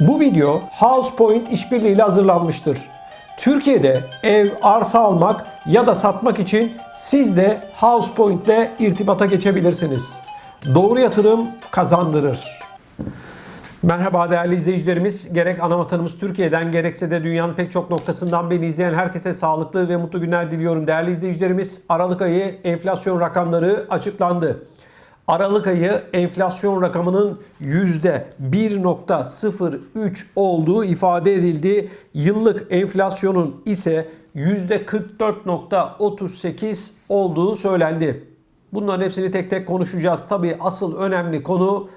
Bu video HousePoint işbirliğiyle hazırlanmıştır. Türkiye'de ev, arsa almak ya da satmak için siz de HousePoint ile irtibata geçebilirsiniz. Doğru yatırım kazandırır. Merhaba değerli izleyicilerimiz. Gerek ana vatanımız Türkiye'den gerekse de dünyanın pek çok noktasından beni izleyen herkese sağlıklı ve mutlu günler diliyorum. Değerli izleyicilerimiz Aralık ayı enflasyon rakamları açıklandı. Aralık ayı enflasyon rakamının %1.03 olduğu ifade edildi. Yıllık enflasyonun ise %44.38 olduğu söylendi. Bunların hepsini tek tek konuşacağız. Tabii asıl önemli konu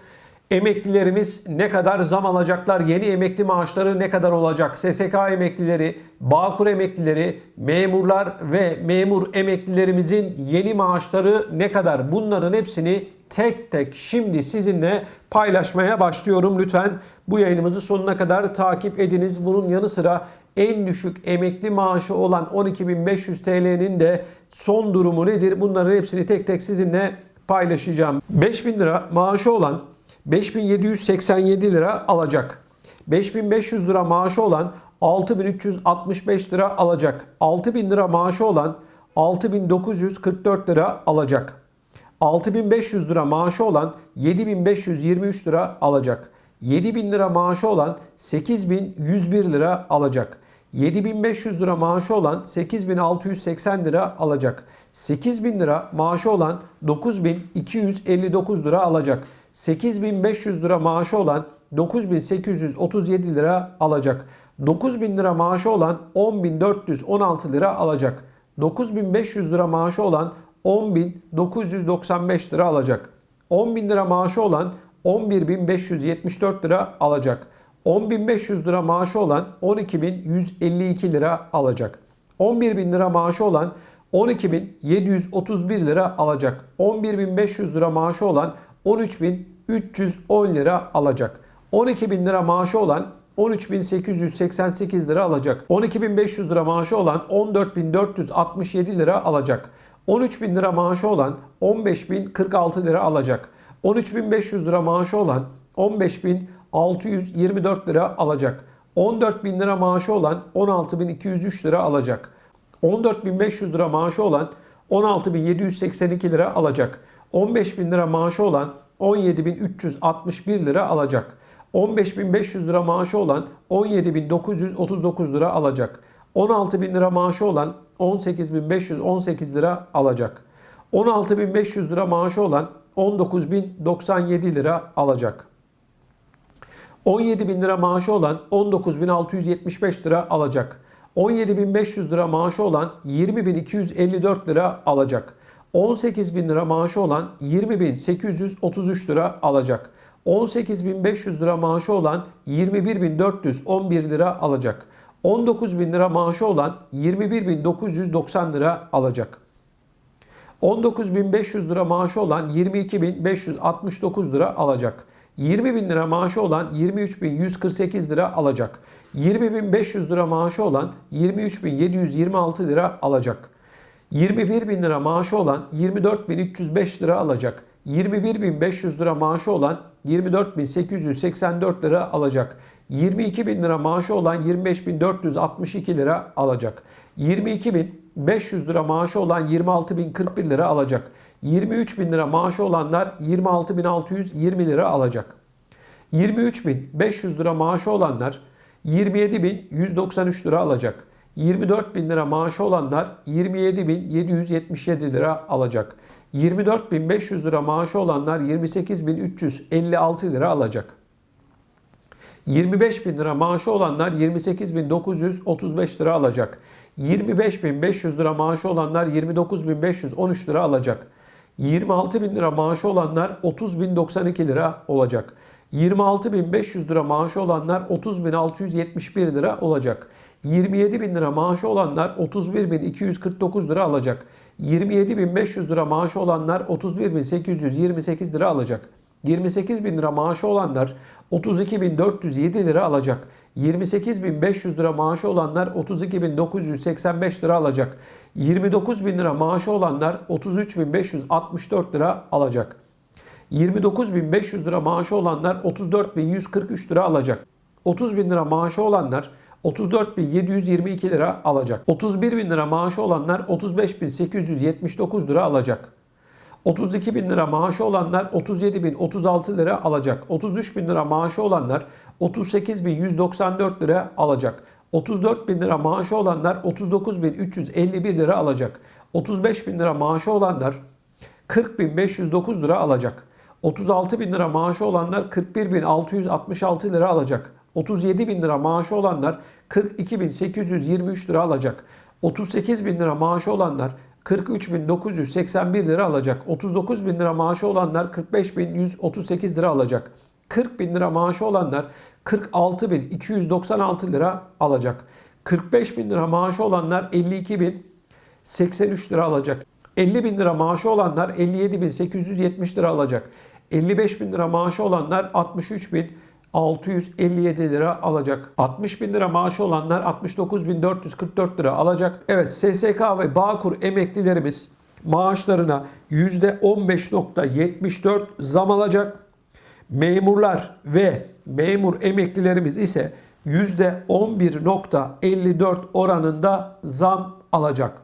Emeklilerimiz ne kadar zam alacaklar? Yeni emekli maaşları ne kadar olacak? SSK emeklileri, Bağkur emeklileri, memurlar ve memur emeklilerimizin yeni maaşları ne kadar? Bunların hepsini tek tek şimdi sizinle paylaşmaya başlıyorum. Lütfen bu yayınımızı sonuna kadar takip ediniz. Bunun yanı sıra en düşük emekli maaşı olan 12.500 TL'nin de son durumu nedir? Bunların hepsini tek tek sizinle paylaşacağım. 5000 lira maaşı olan 5787 lira alacak. 5500 lira maaşı olan 6365 lira alacak. 6000 lira maaşı olan 6944 lira alacak. 6500 lira maaşı olan 7523 lira alacak. 7000 lira maaşı olan 8101 lira alacak. 7500 lira maaşı olan 8680 lira alacak. 8000 lira maaşı olan 9259 lira alacak. 8500 lira maaşı olan 9837 lira alacak. 9000 lira maaşı olan 10416 lira alacak. 9500 lira maaşı olan 10995 lira alacak. 10.000 lira maaşı olan 11.574 lira alacak. 10.500 lira maaşı olan 12.152 lira alacak. 11.000 lira maaşı olan 12.731 lira alacak. 11.500 lira maaşı olan 13.310 lira alacak. 12.000 lira maaşı olan 13.888 lira alacak. 12.500 lira maaşı olan 14.467 lira alacak. 13.000 lira maaşı olan 15.046 lira alacak. 13.500 lira maaşı olan 15.624 lira alacak. 14.000 lira maaşı olan 16.203 lira alacak. 14.500 lira maaşı olan 16.782 lira alacak. 15.000 lira maaşı olan 17.361 lira alacak. 15.500 lira maaşı olan 17.939 lira alacak. 16.000 lira maaşı olan 18.518 lira alacak. 16.500 lira maaşı olan 19.097 lira alacak. 17.000 lira maaşı olan 19.675 lira alacak. 17.500 lira maaşı olan 20.254 lira alacak. 18.000 lira maaşı olan 20.833 lira alacak. 18.500 lira maaşı olan 21.411 lira alacak. 19.000 lira maaşı olan 21.990 lira alacak. 19.500 lira maaşı olan 22.569 lira alacak. 20.000 lira maaşı olan 23.148 lira alacak. 20.500 lira maaşı olan 23.726 lira alacak. 21.000 lira maaşı olan 24.305 lira alacak. 21.500 lira maaşı olan 24.884 lira alacak. 22.000 lira maaşı olan 25.462 lira alacak. 22.500 lira maaşı olan 26.041 lira alacak. 23.000 lira maaşı olanlar 26.620 lira alacak. 23.500 lira maaşı olanlar 27.193 lira alacak. 24.000 lira maaşı olanlar 27.777 lira alacak. 24.500 lira maaşı olanlar 28.356 lira alacak. 25 bin lira maaşı olanlar 28.935 lira alacak. 25.500 lira maaşı olanlar 29.513 lira alacak. 26 bin lira maaşı olanlar 30.092 lira olacak. 26.500 lira maaşı olanlar 30.671 lira olacak. 27 bin lira maaşı olanlar 31.249 lira alacak. 27.500 lira maaşı olanlar 31.828 lira alacak. 28 bin lira maaşı olanlar 32.407 lira alacak. 28.500 lira maaşı olanlar 32.985 lira alacak. 29 bin lira maaşı olanlar 33.564 lira alacak. 29.500 lira maaşı olanlar 34.143 lira alacak. 30 bin lira maaşı olanlar 34.722 lira alacak. 31 bin lira maaşı olanlar 35.879 lira alacak. 32 bin lira maaşı olanlar 37 bin 36 lira alacak. 33 bin lira maaşı olanlar 38 bin 194 lira alacak. 34 bin lira maaşı olanlar 39 bin 351 lira alacak. 35 bin lira maaşı olanlar 40 bin 509 lira alacak. 36 bin lira maaşı olanlar 41 bin 666 lira alacak. 37 bin lira maaşı olanlar 42 bin 823 lira alacak. 38 bin lira maaşı olanlar 43.981 lira alacak. 39 bin lira maaşı olanlar 45.138 lira alacak. 40 bin lira maaşı olanlar 46.296 lira alacak. 45 bin lira maaşı olanlar 52.083 lira alacak. 50 bin lira maaşı olanlar 57.870 lira alacak. 55 bin lira maaşı olanlar 63.657 lira alacak. 60 bin lira maaşı olanlar 69.444 lira alacak. Evet SSK ve Bağkur emeklilerimiz maaşlarına %15.74 zam alacak. Memurlar ve memur emeklilerimiz ise %11.54 oranında zam alacak.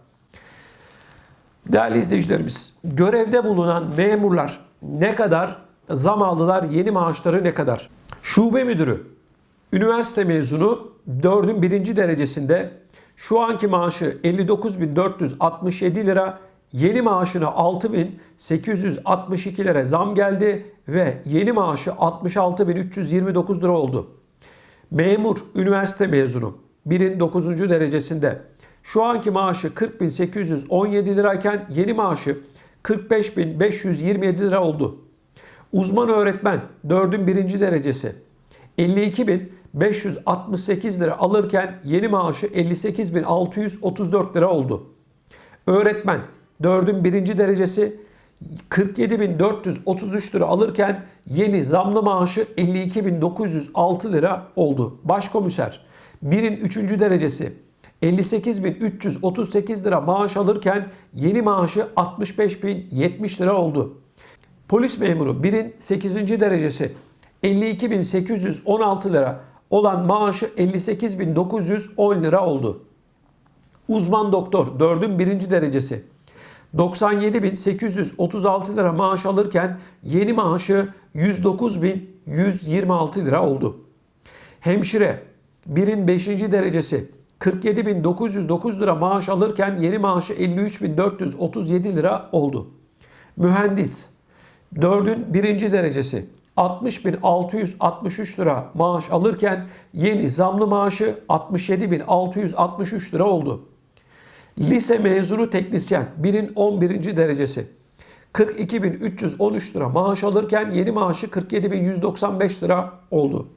Değerli izleyicilerimiz, görevde bulunan memurlar ne kadar zam aldılar, yeni maaşları ne kadar? Şube müdürü, üniversite mezunu 4'ün 1. derecesinde şu anki maaşı 59.467 lira, yeni maaşına 6.862 lira zam geldi ve yeni maaşı 66.329 lira oldu. Memur, üniversite mezunu 1'in 9. derecesinde şu anki maaşı 40.817 lirayken yeni maaşı 45.527 lira oldu. Uzman öğretmen 4'ün 1. derecesi 52.568 lira alırken yeni maaşı 58.634 lira oldu. Öğretmen 4'ün 1. derecesi 47.433 lira alırken yeni zamlı maaşı 52.906 lira oldu. Başkomiser 1'in 3. derecesi 58.338 lira maaş alırken yeni maaşı 65.070 lira oldu. Polis memuru 1'in 8. derecesi 52.816 lira olan maaşı 58.910 lira oldu. Uzman doktor 4'ün 1. derecesi 97.836 lira maaş alırken yeni maaşı 109.126 lira oldu. Hemşire 1'in 5. derecesi 47.909 lira maaş alırken yeni maaşı 53.437 lira oldu. Mühendis 4'ün 1. derecesi 60.663 lira maaş alırken yeni zamlı maaşı 67.663 lira oldu. Lise mezunu teknisyen 1'in 11. derecesi 42.313 lira maaş alırken yeni maaşı 47.195 lira oldu.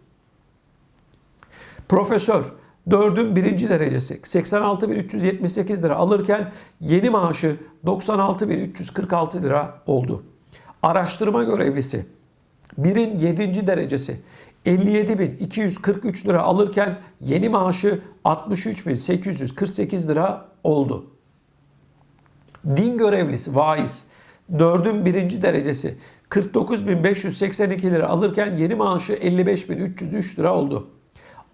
Profesör 4'ün 1. derecesi 86.378 lira alırken yeni maaşı 96.346 lira oldu. Araştırma görevlisi 1'in 7. derecesi 57.243 lira alırken yeni maaşı 63.848 lira oldu. Din görevlisi vaiz 4'ün 1. derecesi 49.582 lira alırken yeni maaşı 55.303 lira oldu.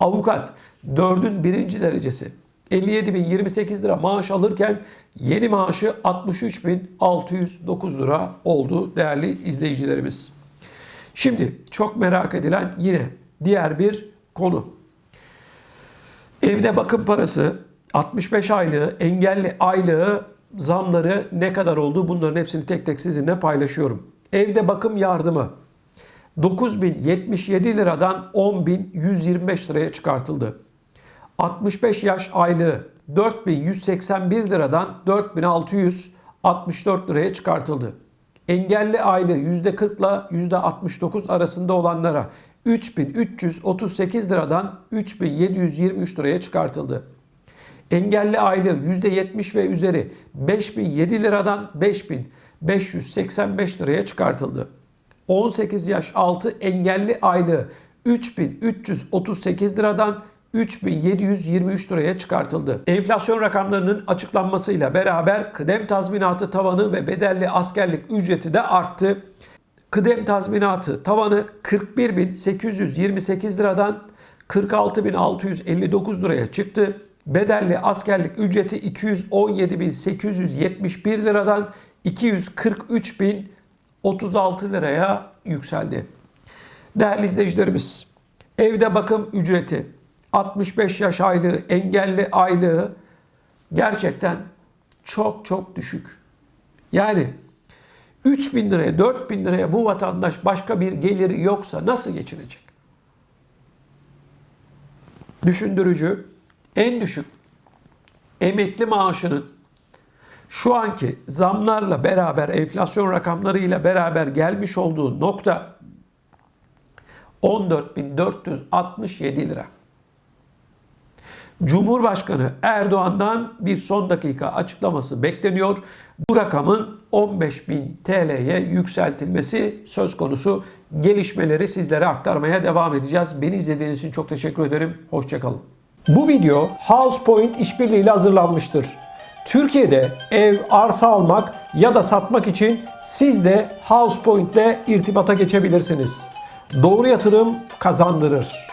Avukat 4'ün 1. derecesi 57.028 lira maaş alırken yeni maaşı 63.609 lira oldu değerli izleyicilerimiz. Şimdi çok merak edilen yine diğer bir konu. Evde bakım parası 65 aylığı, engelli aylığı zamları ne kadar oldu? Bunların hepsini tek tek sizinle paylaşıyorum. Evde bakım yardımı 9077 liradan 10125 liraya çıkartıldı. 65 yaş aylığı 4181 liradan 4664 liraya çıkartıldı. Engelli aylığı %40 ile %69 arasında olanlara 3338 liradan 3723 liraya çıkartıldı. Engelli aylığı %70 ve üzeri 5007 liradan 5585 liraya çıkartıldı. 18 yaş altı engelli aylığı 3338 liradan 3723 liraya çıkartıldı. Enflasyon rakamlarının açıklanmasıyla beraber kıdem tazminatı tavanı ve bedelli askerlik ücreti de arttı. Kıdem tazminatı tavanı 41.828 liradan 46.659 liraya çıktı. Bedelli askerlik ücreti 217.871 liradan 243.036 liraya yükseldi. Değerli izleyicilerimiz, evde bakım ücreti, 65 yaş aylığı, engelli aylığı gerçekten çok çok düşük. Yani 3 bin liraya, 4 bin liraya bu vatandaş başka bir geliri yoksa nasıl geçinecek? Düşündürücü, en düşük emekli maaşının şu anki zamlarla beraber, enflasyon rakamlarıyla beraber gelmiş olduğu nokta 14.467 lira. Cumhurbaşkanı Erdoğan'dan bir son dakika açıklaması bekleniyor. Bu rakamın 15.000 TL'ye yükseltilmesi söz konusu. Gelişmeleri sizlere aktarmaya devam edeceğiz. Beni izlediğiniz için çok teşekkür ederim. Hoşçakalın. Bu video HousePoint işbirliğiyle hazırlanmıştır. Türkiye'de ev, arsa almak ya da satmak için siz de HousePoint ile irtibata geçebilirsiniz. Doğru yatırım kazandırır.